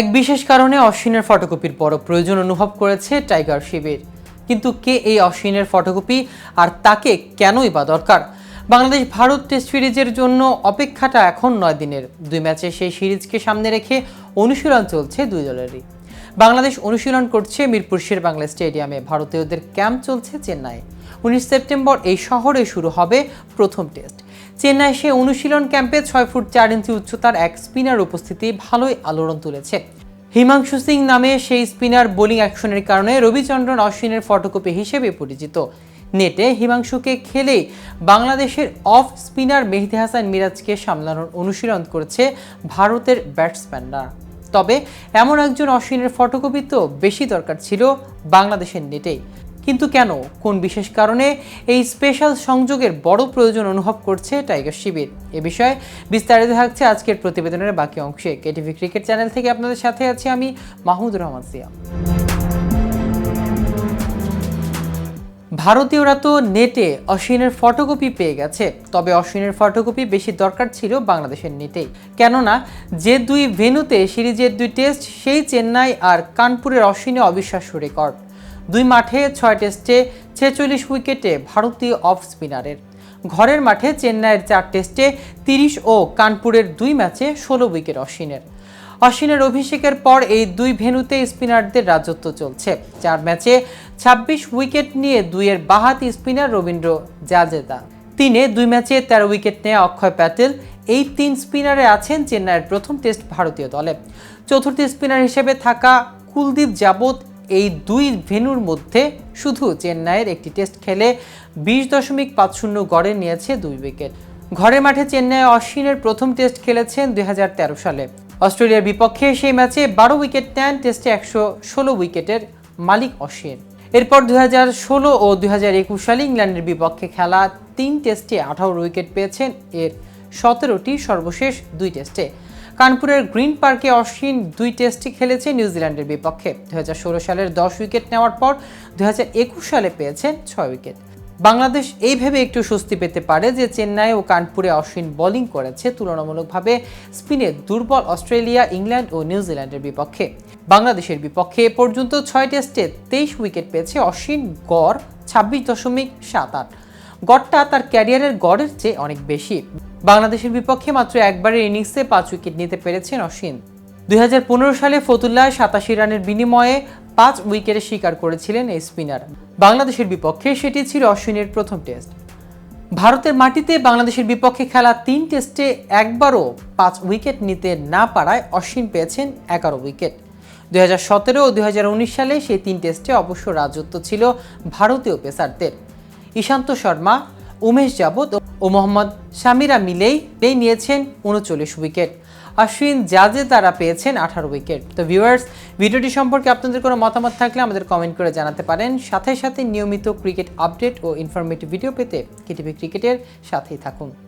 এক বিশেষ কারণে অশ্বিনের ফটোকপির বড় প্রয়োজন অনুভব করেছে টাইগার শিবির। কিন্তু কে এই অশ্বিনের ফটোকপি আর তাকে কেনই বা দরকার? বাংলাদেশ ভারত টেস্ট সিরিজের জন্য অপেক্ষাটা এখন নয় দিনের। দুই ম্যাচে সেই সিরিজকে সামনে রেখে অনুশীলন চলছে দুই দলেরই। বাংলাদেশ অনুশীলন করছে মিরপুর শের বাংলা স্টেডিয়ামে। ভারতীয়দের ক্যাম্প চলছে চেন্নাই উনিশ সেপ্টেম্বর এই শহরে শুরু হবে প্রথম টেস্ট। চেন্নাই সে অনুশীলন ক্যাম্পে ছয় ফুট চার ইঞ্চি উচ্চতার এক স্পিনার উপস্থিতি ভালোই আলোড়ন তুলেছে। হিমাংশু সিং নামে সেই স্পিনার বোলিং অ্যাকশনের কারণে রবিচন্দ্রন অশ্বিনের ফটোকপি হিসেবে পরিচিত। নেটে হিমাংশুকে খেলেই বাংলাদেশের অফ স্পিনার মেহেদি হাসান মিরাজকে সামলানোর অনুশীলন করেছে ভারতের ব্যাটসম্যানরা। তবে এমন একজন অশ্বিনের ফটোকপি তো বেশি দরকার ছিল বাংলাদেশের নেটেই কিন্তু কেন? কোন বিশেষ কারণে এই স্পেশাল সংযোগের বড় প্রয়োজন অনুভব করছে টাইগার শিবির? এ বিষয়ে বিস্তারিত থাকছে আজকের প্রতিবেদনের বাকি অংশে। কেটিভি ক্রিকেট চ্যানেল থেকে আপনাদের সাথে আছি আমি মাহমুদ রহমান সিয়া। ভারতীয়রা তো নেটে অশ্বিনের ফটোকপি পেয়ে গেছে। তবে অশ্বিনের ফটোকপি বেশি দরকার ছিল বাংলাদেশের নেটেই। কেননা, যে দুই ভেন্যুতে সিরিজের দুই টেস্ট, সেই চেন্নাই আর কানপুরের অশ্বিনে অবিশ্বাস্য রেকর্ড। দুই মাঠে ছয় টেস্টে ছেচল্লিশ উইকেটে ভারতীয় অফ স্পিনারের। ঘরের মাঠে চেন্নাইয়ের চার টেস্টে তিরিশ ও কানপুরের দুই ম্যাচে ষোলো উইকেট অশ্বিনের। অশ্বিনের অভিষেকের পর এই দুই ভেন্যুতে স্পিনারদের রাজত্ব চলছে। চার ম্যাচে ২৬ উইকেট নিয়ে দুইয়ের বাহাতি স্পিনার রবীন্দ্র জাজেদা তিনে দুই ম্যাচে তেরো উইকেট নেয়া অক্ষয় প্যাটেল। এই তিন স্পিনারে আছেন চেন্নাইয়ের প্রথম টেস্ট ভারতীয় দলে। চতুর্থ স্পিনার হিসেবে থাকা কুলদীপ যাবত এই দুই ভেন্যুর মধ্যে শুধু চেন্নাইয়ের একটি টেস্ট খেলে বিশ দশমিক পাঁচ শূন্য গড়ে নিয়েছে দুই উইকেট। ঘরের মাঠে চেন্নাই অশ্বিনের প্রথম টেস্ট খেলেছেন দুই সালে। অস্ট্রেলিয়ার বিপক্ষে সেই ম্যাচে বারো উইকেট নেন টেস্টে একশো ষোলো উইকেটের মালিক অশ্বিন। এরপর ষোলো ও দুই হাজার একুশ সালে ইংল্যান্ডের বিপক্ষে খেলা তিন টেস্টে আঠারো উইকেট পেয়েছেন। এর সতেরোটি সর্বশেষ দুই টেস্টে। কানপুরের গ্রিন পার্কে অশ্বিন দুই টেস্টে খেলেছে নিউজিল্যান্ডের বিপক্ষে। দুহাজার ষোলো সালের দশ উইকেট নেওয়ার পর দু হাজার একুশ সালে পেয়েছেন ছয় উইকেট। বাংলাদেশ এই ভেবে একটু স্বস্তি পেতে পারে যে চেন্নাই ও কানপুরে অশ্বিন বোলিং করেছে তুলনামূলকভাবে স্পিনে দুর্বল অস্ট্রেলিয়া, ইংল্যান্ড ও নিউজিল্যান্ডের বিপক্ষে। বাংলাদেশের বিপক্ষে এ পর্যন্ত ছয় টেস্টে তেইশ উইকেট পেয়েছে অশ্বিন, গড় ছাব্বিশ দশমিক সাত আট। গড়টা তার ক্যারিয়ারের গড়ের চেয়ে অনেক বেশি। বাংলাদেশের বিপক্ষে মাত্র একবারের ইনিংসে পাঁচ উইকেট নিতে পেরেছেন অশ্বিন দুই সালে ফতুল্লায় সাতাশি রানের বিনিময়ে পাঁচ উইকেটে শিকার করেছিলেন এই স্পিনার। বাংলাদেশের বিপক্ষে সেটি ছিল অশ্বিনের প্রথম টেস্ট। ভারতের মাটিতে বাংলাদেশের বিপক্ষে খেলা তিন টেস্টে একবারও পাঁচ উইকেট নিতে না পারায় অশ্বিন পেয়েছেন এগারো উইকেট। দুই হাজার সতেরো ও দুই হাজার উনিশ সালে সেই তিন টেস্টে অবশ্য রাজত্ব ছিল ভারতীয় পেসারদের। ঈশান্ত শর্মা উমেশ যাবত ও মোহাম্মদ শামিরা মিলেই পেয়ে নিয়েছেন উনচল্লিশ উইকেট। অশ্বিন জাজে তারা পেয়েছেন আঠারো উইকেট। তো ভিউয়ার্স, ভিডিওটি সম্পর্কে আপনাদের কোনো মতামত থাকলে আমাদের কমেন্ট করে জানাতে পারেন। সাথে সাথে নিয়মিত ক্রিকেট আপডেট ও ইনফরমেটিভ ভিডিও পেতে কেটিভি ক্রিকেটের সাথেই থাকুন।